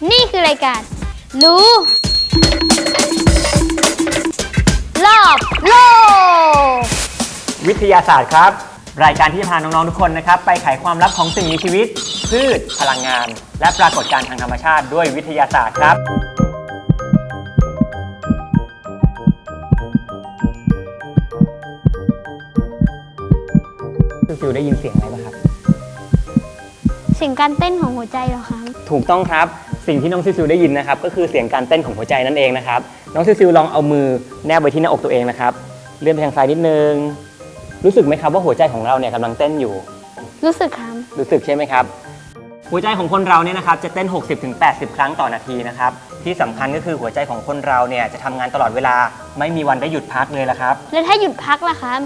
วัสดีครับนี่คือรายการ รู้รอบโลก วิทยาศาสตร์ครับ รายการที่จะพาน้อง ๆ ทุกคนนะครับ ไปไขความลับของสิ่งมีชีวิต พืช พลังงาน และปรากฏการณ์ทางธรรมชาติด้วยวิทยาศาสตร์ครับ ฟิวได้ยินเสียงอะไรไหมครับ เสียงการเต้นของหัวใจเหรอคะ ถูกต้องครับ สิ่งที่น้องซิซิวได้ยินนะครับก็คือเสียงการเต้นของหัวใจนั่นเองนะครับน้องซิซิวลองเอามือแนบไว้ที่หน้าอกตัวเองนะครับเลื่อนไปทางซ้ายนิดนึง รู้สึกไหมครับว่าหัวใจของเราเนี่ยกำลังเต้นอยู่ รู้สึกครับ รู้สึกใช่ไหมครับ หัวใจของคนเราเนี่ยนะครับจะเต้น 60-80 ครั้งต่อนาทีนะครับที่สำคัญก็คือหัวใจของคนเราเนี่ยจะทำงานตลอดเวลาไม่มีวันได้หยุดพักเลยละครับ แล้วถ้าหยุดพักล่ะครับ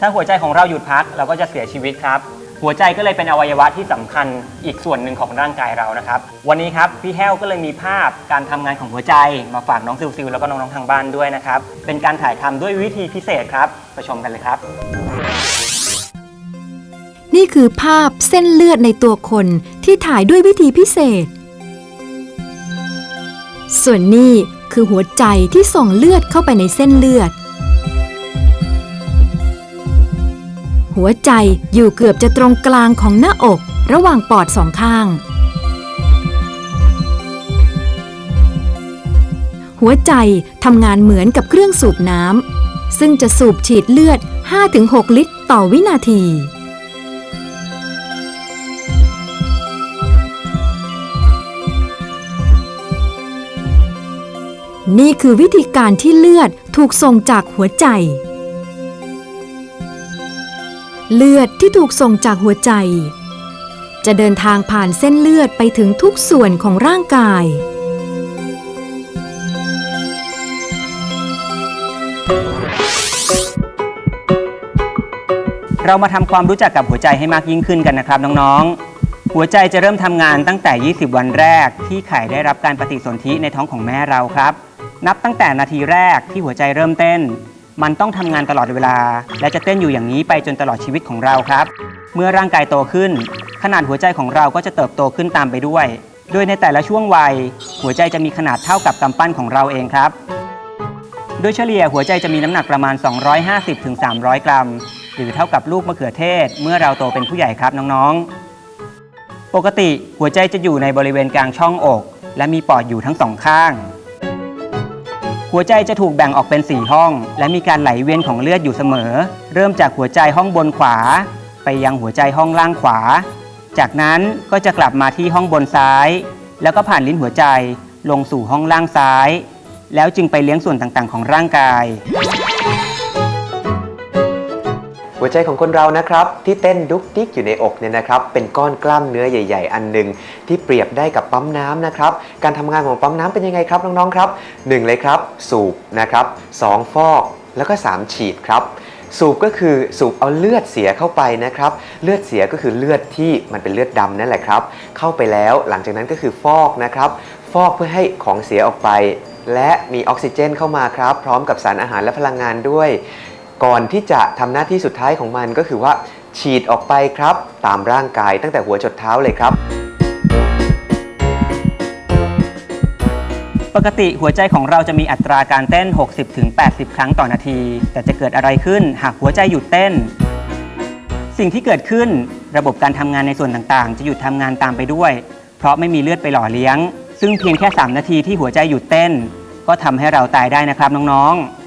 ถ้าหัวใจของเราหยุดพักเราก็จะเสียชีวิตครับ หัวใจก็เลยเป็นอวัยวะที่สำคัญอีกส่วนหนึ่งของร่างกายเรานะครับ วันนี้ครับพี่แห้วก็เลยมีภาพการทำงานของหัวใจมาฝากน้องซิวซิวแล้วก็น้องๆทางบ้านด้วยนะครับ เป็นการถ่ายทำด้วยวิธีพิเศษครับไปชมกันเลยครับ นี่คือภาพเส้นเลือดในตัวคนที่ถ่ายด้วยวิธีพิเศษ ส่วนนี้คือหัวใจที่ส่งเลือดเข้าไปในเส้นเลือด หัวใจอยู่เกือบจะตรงกลางของหน้าอก ระหว่างปอดสองข้าง หัวใจทำงานเหมือนกับเครื่องสูบน้ำซึ่งจะสูบฉีดเลือด 5-6 ลิตรต่อวินาทีนี่คือวิธีการที่เลือดถูกส่งจากหัวใจ เลือดที่ถูกส่งจากหัวใจ จะเดินทางผ่านเส้นเลือดไปถึงทุกส่วนของร่างกาย เรามาทำความรู้จักกับหัวใจให้มากยิ่งขึ้นกันนะครับน้องๆ หัวใจจะเริ่มทำงานตั้งแต่ 20 วันแรก ที่ไข่ได้รับการปฏิสนธิในท้องของแม่เราครับ นับตั้งแต่นาทีแรกที่หัวใจเริ่มเต้น มันต้องทำงานตลอดเวลา และจะเต้นอยู่อย่างนี้ไปจนตลอดชีวิตของเราครับ เมื่อร่างกายโตขึ้น ขนาดหัวใจของเราก็จะเติบโตขึ้นตามไปด้วย โดยในแต่ละช่วงวัย หัวใจจะมีขนาดเท่ากับกำปั้นของเราเองครับ โดยเฉลี่ยหัวใจจะมีน้ำหนักประมาณ 250-300 กรัม หรือเท่ากับลูกมะเขือเทศ เมื่อเราโตเป็นผู้ใหญ่ครับน้องๆ ปกติหัวใจจะอยู่ในบริเวณกลางช่องอก และมีปอดอยู่ทั้งสองข้าง หัวใจจะถูกแบ่งออกเป็น 4 ห้อง และมีการไหลเวียนของเลือดอยู่เสมอ เริ่มจากหัวใจห้องบนขวา ไปยังหัวใจห้องล่างขวา จากนั้นก็จะกลับมาที่ห้องบนซ้าย แล้วก็ผ่านลิ้นหัวใจลงสู่ห้องล่างซ้าย แล้วจึงไปเลี้ยงส่วนต่างๆ ของร่างกาย หัวใจของคนเรานะครับที่เต้นดุกดิกอยู่ในอกเนี่ยนะครับเป็นก้อนกล้ามเนื้อใหญ่ ๆ อันหนึ่งที่เปรียบได้กับปั๊มน้ำนะครับการทำงานของปั๊มน้ำเป็นยังไงครับน้องๆครับหนึ่งเลยครับ สูบนะครับสองฟอกแล้วก็ 3 ฉีดครับสูบก็คือสูบเอาเลือดเสียเข้าไปนะครับ เลือดเสียก็คือเลือดที่มันเป็นเลือดดำนั่นแหละครับ เข้าไปแล้วหลังจากนั้นก็คือฟอกนะครับ ฟอกเพื่อให้ของเสียออกไป และมีออกซิเจนเข้ามาครับ พร้อมกับสารอาหารและพลังงานด้วย ก่อนที่จะทำหน้าที่สุดท้ายของมันก็คือว่า ฉีดออกไปครับ ตามร่างกายตั้งแต่หัวจดเท้าเลยครับ ปกติหัวใจของเราจะมีอัตราการเต้น 60-80 ครั้งต่อนาที แต่จะเกิดอะไรขึ้นหากหัวใจหยุดเต้น สิ่งที่เกิดขึ้นระบบการทำงานในส่วนต่างๆ จะหยุดทำงานตามไปด้วย เพราะไม่มีเลือดไปหล่อเลี้ยง ซึ่งเพียงแค่ 3 นาทีที่หัวใจหยุดเต้น ก็ทำให้เราตายได้นะครับน้องๆ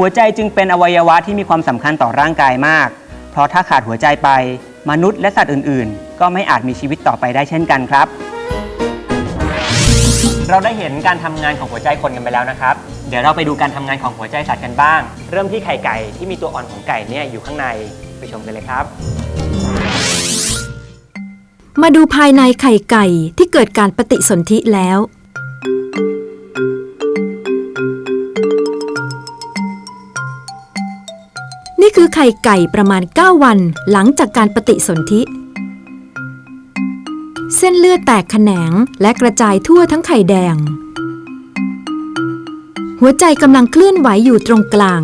หัวใจจึงเป็นอวัยวะที่มีความสำคัญต่อร่างกายมาก เพราะถ้าขาดหัวใจไป มนุษย์และสัตว์อื่น ๆ ก็ไม่อาจมีชีวิตต่อไปได้เช่นกันครับ เราได้เห็นการทำงานของหัวใจคนกันไปแล้วนะครับ เดี๋ยวเราไปดูการทำงานของหัวใจสัตว์กันบ้าง เริ่มที่ไข่ไก่ที่มีตัวอ่อนของไก่เนี่ยอยู่ข้างในไปชมกันเลยครับ มาดูภายในไข่ไก่ที่เกิดการปฏิสนธิแล้ว นี่คือไข่ไก่ประมาณ 9 วันหลังจากการปฏิสนธิ เส้นเลือดแตกแขนงและกระจายทั่วทั้งไข่แดง หัวใจกำลังเคลื่อนไหวอยู่ตรงกลาง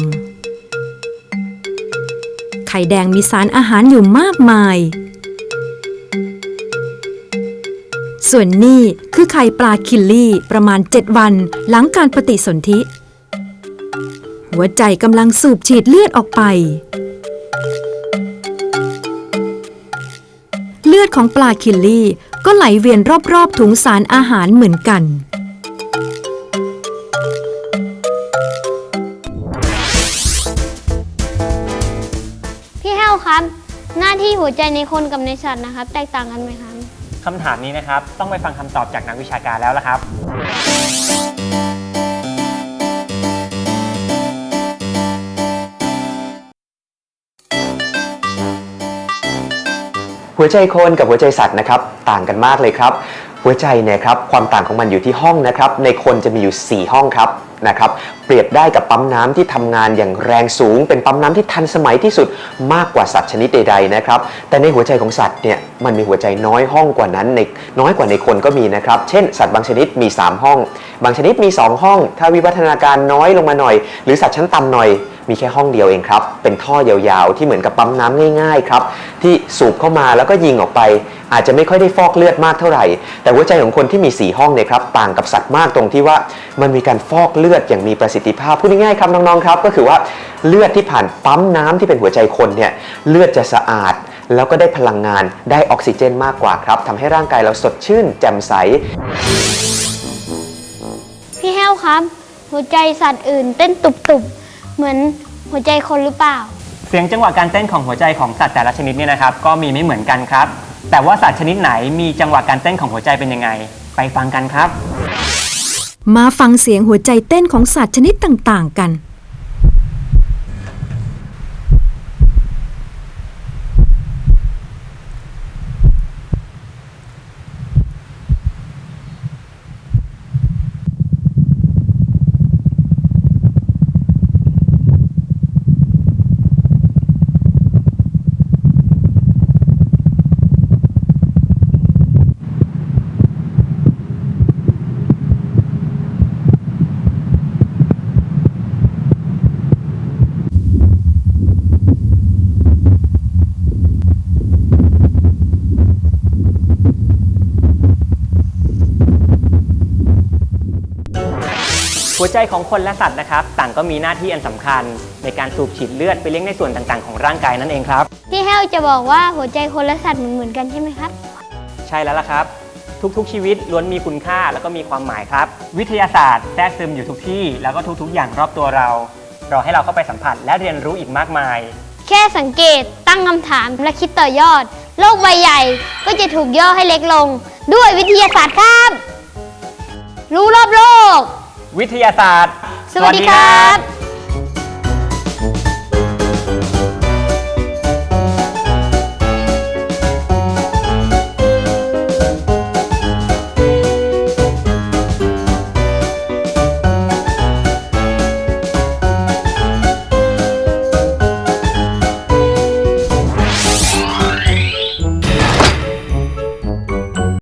ไข่แดงมีสารอาหารอยู่มากมาย ส่วนนี่คือไข่ปลาคิลลี่ประมาณ 7 วันหลังการปฏิสนธิ หัวใจกำลังสูบฉีดเลือดออกไป เลือดของปลาคิลลี่ก็ไหลเวียนรอบๆถุงสารอาหารเหมือนกันพี่แห้วครับ หน้าที่หัวใจในคนกับในสัตว์นะครับ แตกต่างกันไหมครับ คำถามนี้นะครับ ต้องไปฟังคำตอบจากนักวิชาการแล้วละครับ หัวใจคนกับหัวใจสัตว์นะครับต่างกันมากเลยครับ หัวใจเนี่ยครับความต่างของมันอยู่ที่ห้องนะครับ ในคนจะมีอยู่ 4 ห้องครับนะครับเปรียบได้กับปั๊มน้ำที่ทำงานอย่างแรงสูง เป็นปั๊มน้ำที่ทันสมัยที่สุดมากกว่าสัตว์ชนิดใดๆนะครับแต่ในหัวใจของสัตว์เนี่ยมันมีหัวใจน้อยห้องกว่านั้นในน้อยกว่าในคนก็มีนะครับเช่น สัตว์บางชนิดมี 3 ห้อง บางชนิดมี 2 ห้อง ถ้าวิวัฒนาการน้อยลงมาหน่อย หรือสัตว์ชั้นต่ำหน่อย มีแค่ห้องเดียวเองครับ เป็นท่อยาวๆ ที่เหมือนกับปั๊มน้ำง่าย ๆ ครับ ที่สูบเข้ามาแล้วก็ยิงออกไป อาจจะไม่ค่อยได้ฟอกเลือดมากเท่าไหร่ แต่หัวใจของคนที่มี 4 ห้องเนี่ยครับต่างกับสัตว์มากตรงที่ว่ามันมีการฟอกเลือดอย่างมีประสิทธิภาพพูดง่ายๆครับน้องๆครับ ก็คือว่าเลือดที่ผ่านปั๊มน้ำที่เป็นหัวใจคนเนี่ยเลือดจะสะอาด แล้วก็ได้พลังงานได้ออกซิเจนมากกว่าครับทำให้ร่างกายเราสดชื่น แจ่มใส พี่แห้วครับ หัวใจสัตว์อื่นเต้นตุบๆ เหมือนหัวใจคนหรือเปล่า เสียงจังหวะการเต้นของหัวใจของสัตว์แต่ละชนิดเนี่ยนะครับ ก็มีไม่เหมือนกันครับ แต่ว่าสัตว์ชนิดไหนมีจังหวะการเต้นของหัวใจเป็นยังไง ไปฟังกันครับ มาฟังเสียงหัวใจเต้นของสัตว์ชนิดต่างๆ กัน หัวใจของคนและสัตว์นะครับ ต่างก็มีหน้าที่อันสำคัญ ในการสูบฉีดเลือดไปเลี้ยงในส่วนต่างๆ ของร่างกายนั่นเองครับพี่แห้วจะบอกว่าหัวใจคนและสัตว์เหมือนๆกันใช่ไหมครับ ใช่แล้วล่ะครับ ทุกๆ ชีวิตล้วนมีคุณค่าแล้วก็มีความหมายครับ วิทยาศาสตร์แทรกซึมอยู่ทุกที่ แล้วก็ทุกๆ อย่างรอบตัวเรารอให้เราเข้าไปสัมผัสและเรียนรู้อีกมากมาย แค่สังเกตตั้งคำถามและคิดต่อยอด โลกใบใหญ่ก็จะถูกย่อให้เล็กลง ด้วยวิทยาศาสตร์ครับ รู้รอบโลก วิทยาศาสตร์ สวัสดีครับ